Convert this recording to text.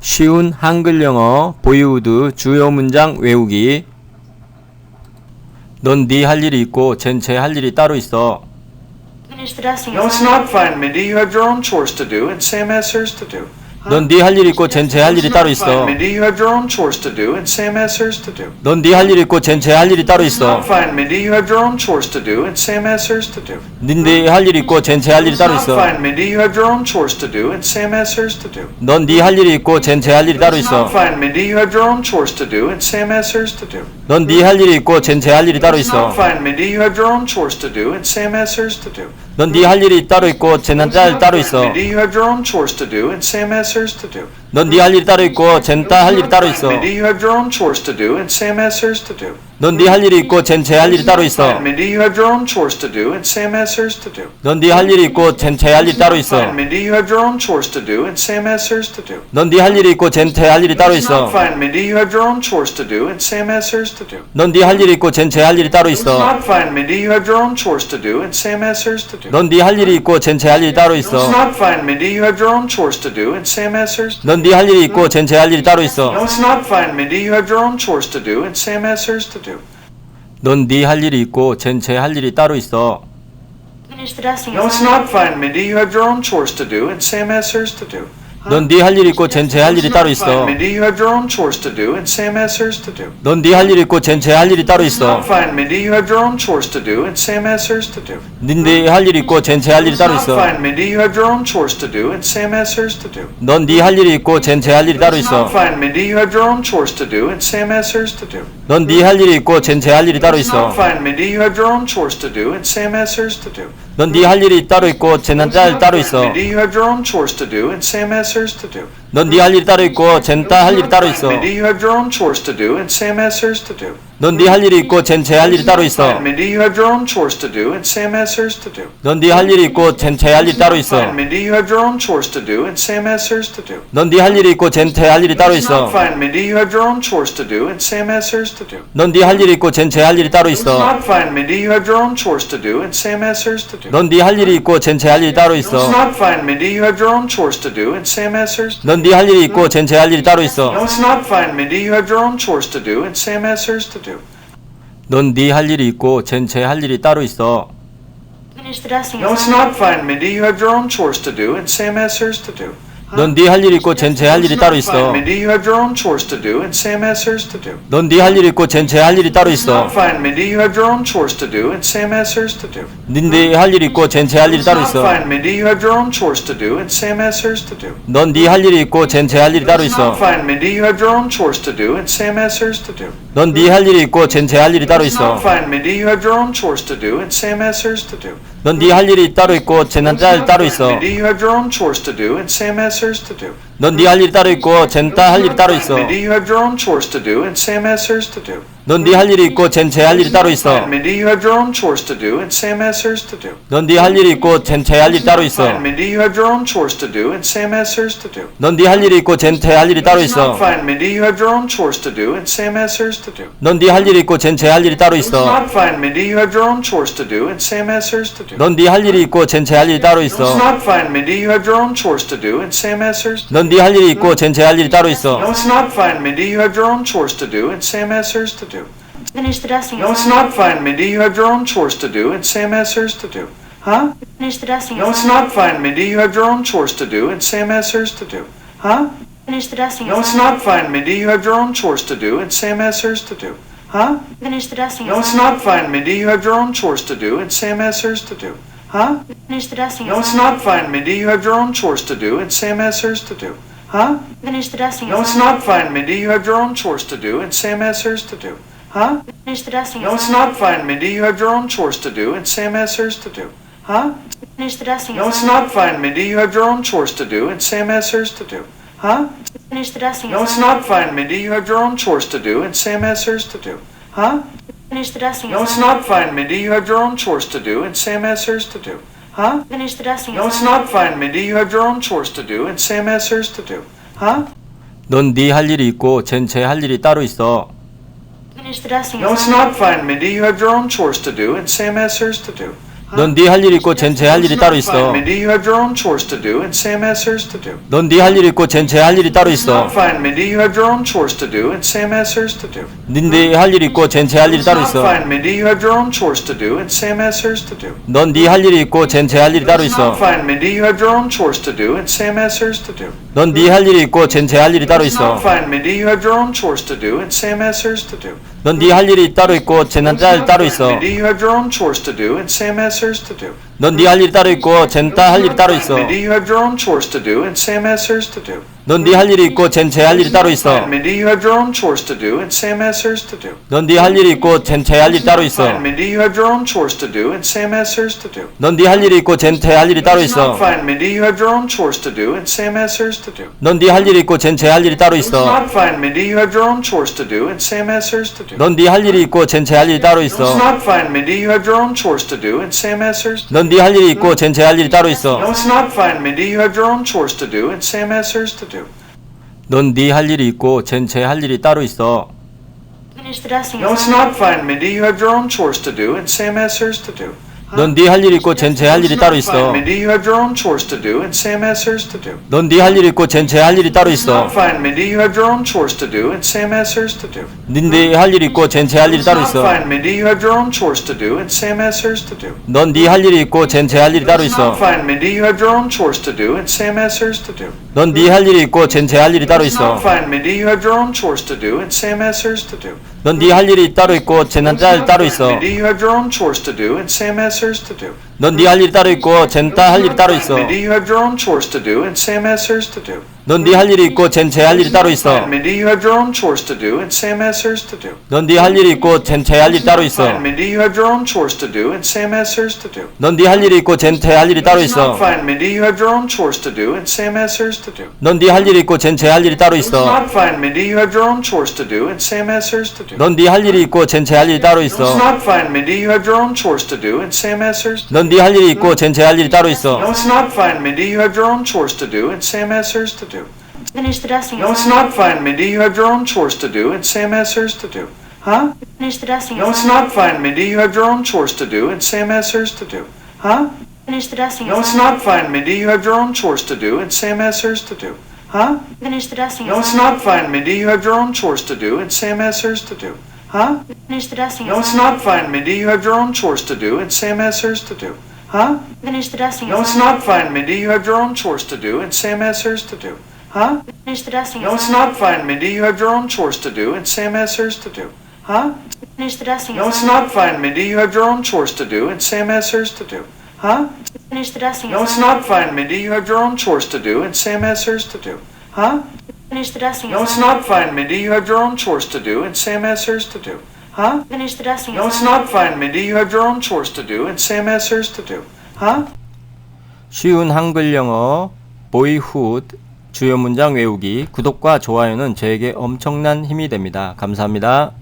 쉬운 한글 영어 보이우드 주요 문장 외우기 넌 네 할 일이 있고 쟨쟤할 일이 따로 있어 Finish the dusting. No, it's not fine, Mindy. You have your own chores to do, and Sam has hers to do. 넌 네 할 일이 있고 쟨쟤할 It's 일이 따로 있어 Mindy. You have your own chores to do, and Sam has hers to do. 넌 네 할 일이 있고 쟨쟤할 일이 따로 있어 not fine, Mindy. You have your own chores to do, and Sam has hers to do. 넌네할 일이 있고 쟨쟤할 일이 따로 not 있어 fine, Mindy. You have your own chores to do, and Sam has hers to do. 넌 네 할 일이 있고 쟨쟤할 일이 따로 있어 not fine, Mindy. You have your own chores to do, and Sam has hers to do. 넌 네 할 일이 있고 쟨쟤할 일이 따로 있어 not fine, Mindy. You have your own chores to do, and Sam has hers to do. 넌 네 할 일이 따로 있고 쟤는 It's 딸 따로 있어 Mindy. You have your own chores to do, and Sam has hers to do. 넌 네 할 일이 따로 있고 쟨딸할 일이 따로 있어 Mindy, you have your own chores to do, and Sam has hers to do. 넌 네 할 일이 있고 쟨 쟤 할 일이 따로 있어 Fine, Mindy, you have your own chores to do, and Sam has hers to do. 넌 네 할 일이 있고 쟨 쟤 할 일이 따로 있어 Fine, Mindy, you have your own chores to do, and Sam has hers to do. 넌 네 할 일이 있고 쟨 쟤 할 일이 따로 It's not 있어 fine, Mindy, you have your own chores to do, and Sam has hers to do. 넌 네 할 일이 있고 쟨 쟤 할 일이 따로 It's 있어 not fine, Mindy, you have your own chores to do, and Sam has hers to do. 넌 네 할 일이 있고 쟨 쟤 할 일이 따로 It's 있어 not fine, Mindy, you have your own chores to do, and Sam has hers to do. 넌 네 할 일이 있고 쟨 쟤 할 일이 따로 No, 있어 it's not fine, Mindy, you have your own chores to do, and Sam has hers to do. 넌 네 할 일이 있고 쟨쟤할 일이 따로 있어 Finish the dusting. No, it's not fine, Mindy, you have your own chores to do, and Sam has hers to do. 넌 네 할 일이 있고 쟨쟤할 일이 따로 있어 not fine, Mindy, you have your own chores to do, and Sam has hers to do. 넌 네 할 일이 있고 쟨쟤할 일이 따로 있어 not fine, Mindy, you have your own chores to do, and Sam has hers to do. 넌네할 일이 있고 쟨쟤할 일이 따로 not 있어 fine, Mindy, you have your own chores to do, and Sam has hers to do. 넌네할 일이 있고 쟨쟤할 일이 따로 있어 not fine, Mindy, you have your own chores to do, and Sam has hers to do. 넌네할 일이 있고 쟨쟤할 일이 따로 있어 not fine, Mindy, you have your own chores to do, and Sam has hers to do. 넌 네 할 일이 따로 있고 쟤는 딸 따로 있어 Mindy, you have your own chores to do, and Sam has hers to do. 넌네할 일이 따로 있고 쟨딸할 일이 따로 있어 Mindy, you have your own chores to do, and Sam has hers to do. 넌네할 일이 있고 쟨쟤할 일이 따로 있어 Fine, Mindy, you have your own chores to do, and Sam has hers to do. 넌네할 일이 있고 쟨쟤할 일이 따로 있어 Fine, Mindy, you have your own chores to do, and Sam has hers to do. 넌네할 일이 있고 쟨쟤할 일이 따로 있어 fine, Mindy, you have your own chores to do, and Sam has hers to do. 넌네할 일이 있고 쟨쟤할 일이 따로 있어 not fine, Mindy, you have your own chores to do, and Sam has hers to do. 넌네할 일이 있고 쟨쟤할 일이 따로 있어 not fine, Mindy, you have your own chores to do, and Sam has hers to do. 넌네할 일이 있고 쟨쟤할 일이 따로 No, 있어 it's not fine, Mindy, you have your own chores to do, and Sam has hers to do. 넌 네 할 일이 있고 쟨쟤할 일이 따로 있어 Finish the dusting. No, it's not fine, Mindy, you have your own chores to do, and Sam has hers to do. 넌 네 할 일이 있고 쟨쟤할 일이 따로 있어 fine, Mindy, you have your own chores to do, and Sam has hers to do. 넌 네 할 일이 있고 쟨쟤할 일이 따로 있어 not fine, Mindy, you have your own chores to do, and Sam has hers to do. 넌네 할 일이 있고 쟨쟤할 일이 따로 not 있어 fine, Mindy, you have your own chores to do, and Sam has hers to do. 넌 네 할 일이 있고 쟨쟤할 일이 따로 있어 not fine, Mindy, you have your own chores to do, and Sam has hers to do. 넌 네 할 일이 있고 쟨쟤할 일이 따로 It's not 있어 fine, Mindy, you have your own chores to do, and Sam has hers to do. 넌 네 할 일이 따로 있고 쟤는 딸 not 따로 있어 Mindy, you have your own chores to do, and Sam has hers to do. 넌 네 할 일이 따로 있고 쟤는 딸할 일이 따로 있어 Mindy, you have your own chores to do, and Sam has hers to do. 넌 네 할 일이 있고 쟨쟤할 일이 따로 있어 Mindy, you have your own chores to do, and Sam has hers to do. 넌 네 할 일이 있고 쟨쟤할 일이 따로 있어 Mindy, you have your own chores to do, and Sam has hers to do. 넌 네 할 일이 있고 쟨쟤할 일이 따로 있어 fine, Mindy, you have your own chores to do, and Sam has hers to do. 넌 네 할 일이 있고 쟨쟤할 일이 따로 있어 not fine, Mindy, you have your own chores to do, and Sam has hers to do. 넌 네 할 일이 있고 쟨쟤할 일이 따로 있어 not fine, Mindy, you have your own chores to do, and Sam has hers. 넌 네 할 일이 있고 쟨 쟤 할 일이 따로 No, 있어 it's not fine, Mindy, you have your own chores to do, and Sam has hers to do. Finish the dusting. No, it's not fine, Mindy, you have your own chores to do, and Sam has hers to do. Huh? Finish the dusting. No, it's not fine, Mindy, you have your own chores to do, and Sam has hers to do. Huh? Finish the dusting. No, it's not fine, Mindy, you have your own chores to do, and Sam has hers to do. Huh? Finish the dusting. No, it's not fine, Mindy, you have your own chores to do, and Sam has hers to do. Huh? Finish the dusting. No, it's not fine, Mindy, you have your own chores to do, and Sam has hers to do. Huh? Finish the dusting. No, it's not fine, Mindy, you have your own chores to do, and Sam has hers to do. Huh? Finish the dusting. No, it's not fine, Mindy, you have your own chores to do, and Sam has hers to do. Huh? Finish the dusting. No, it's not fine, Mindy, you have your own chores to do, and Sam has hers to do. Huh? Finish the dusting. No, it's not fine, Mindy, you have your own chores to do, and Sam has hers to do. Huh? Finish the dusting. No, it's not fine, Mindy, you have your own chores to do, and Sam has hers to do. Huh? Finish the dusting. No, it's not fine, Mindy, you have your own chores to do, and Sam has hers to do. Huh? 넌 네 할 일이 있고 쟨 쟤 할 일이 따로 있어 Finish the dusting. No, it's not fine, Mindy, you have your own chores to do, and Sam has hers to do. 넌 네 할 일 있고 쟨쟤할 일이 따로 있어. fine, Mindy. You have your own chores to do, and Sam has hers to do. 넌 네 할 일 있고 쟨쟤할 일이 따로 있어. not fine, Mindy. You have your own chores to do, and Sam has hers to do. 넌네 할 일 있고 쟨쟤할 일이 따로 not 있어. fine, Mindy. You have your own chores to do, and Sam has hers to do. 넌 네 할 일이 있고 쟨쟤할 일이 따로 있어. not fine, Mindy. You have your own chores to do, and Sam has hers to do. 넌 네 할 일이 있고 쟨쟤할 일이 따로 있어. fine, Mindy. You have your own chores to do, and Sam has hers to do. 넌 네 할 일이 따로 있고 쟤는 딸 따로 있어. 넌 네 할 일이 따로 있고 쟨딸할 일이 따로 있어. Mindy, you have your own chores to do, and Sam has hers to do. 넌 네 할 일이 있고 쟨쟤할 일이 따로 있어. Mindy, you have your own chores to do, and Sam has hers to do. 넌 네 할 일이 있고 쟨쟤할 일이 따로 있어. Mindy, you have your own chores to do, and Sam has hers to do. 넌 네 할 일이 있고 쟨쟤할 일이 따로 있어. Fine, Mindy, you have your own chores to do, and Sam has hers to do. 넌 네 할 일이 있고 쟨쟤할 일이 따로 있어. not fine, Mindy, you have your own chores to do, and Sam has hers to do. 넌 네 할 일이 있고 쟨쟤할 일이 따로 있어. not fine, Mindy, you have your own chores to do, and Sam has hers. 넌 네할 일이 있고 쟨쟤할 일이 따로 No, 있어. it's not fine, Mindy, you have your own chores to do, and Sam has hers to do. 넌 네 할 일이 있고 쟨쟤할 일이 따로 있어. Administração. No, it's not fine, Mindy, you have your own chores to do, and Sam has hers to do. 넌 네 할 일이 있고 쟨쟤할 일이 따로 있어. Mindy, you have your own chores to do, and Sam has hers to do. 넌 네 할 일이 있고 쟨쟤할 일이 따로 있어. Fine, Mindy, you have your own chores to do, and Sam has hers to do. 넌 네 할 일이 있고 쟨쟤할 일이 따로 있어. Fine, Mindy, you have your own chores to do, and Sam has hers to do. 넌 네 할 일이 있고 쟨쟤할 일이 따로 있어. Fine, Mindy, you have your own chores to do, and Sam has hers to do. 넌네할 일이 있고 쟨쟤할 일이 따로 있어. Fine, Mindy, you have your own chores to do, and Sam has hers to do. 넌 네 할 일이 따로 있고 쟤는 딸 따로 있어. Mindy, you have your own chores to do, and Sam has hers to do. 넌 네 할 일이 따로 있고 쟤는 딸할 일이 따로 있어. Mindy, you have your own chores to do, and Sam has hers to do. 넌 네 할 일이 있고 쟤쟤할 일이 따로 있어. Mindy, you have your own chores to do, and Sam has hers to do. 넌 네 할 일이 있고 쟤쟤할 일이 따로 있어. Mindy, you have your own chores to do, and Sam has hers to do. 넌 네 할 일이 있고 쟤쟤할 일이 따로 있어. Fine, Mindy, you have your own chores to do, and Sam has hers to do. 넌 네 할 일이 있고 쟤쟤할 일이 따로 있어. Not fine, Mindy, you have your own chores to do, and Sam has hers to do. 넌 네 할 일이 있고 쟤쟤할 일이 따로 있어. not fine, Mindy, you have your own chores to do, and Sam has hers. 넌 네 할 일이 있고 쟤 쟤 할 일이 따로 No, 있어. it's not fine, Mindy, you have your own chores to do, and Sam has hers to do. Administração. No, it's not fine, Mindy, you have your own chores to do, and Sam has hers to do. Huh? Administração. No, it's not fine, Mindy, you have your own chores to do, and Sam has hers to do. Huh? Administração. No, it's not fine, Mindy, you have your own chores to do, and Sam has hers to do. Huh? Administração. No, it's not fine, Mindy, you have your own chores to do, and Sam has hers to do. Huh? Finish the dusting. No, it's not fine, Mindy, you have your own chores to do, and Sam has hers to do. Huh? Finish the dusting. No, it's not fine, Mindy, you have your own chores to do, and Sam has hers to do. Huh? Finish the dusting. No, it's not fine, Mindy, you have your own chores to do, and Sam has hers to do. Huh? Administração. No, it's not fine, Mindy, you have your own chores to do, and Sam has hers to do. Huh? Administração. No, it's not fine, Mindy, you have your own chores to do, and Sam has hers to do. Huh? Administração. No, it's not fine, Mindy, you have your own chores to do, and Sam has hers to do. Huh? Administração. No, it's not fine, Mindy, you have your own chores to do, and Sam has hers to do. Huh? 쉬운 한글 영어 보이훗 주요 문장 외우기 구독과 좋아요는 저에게 엄청난 힘이 됩니다. 감사합니다.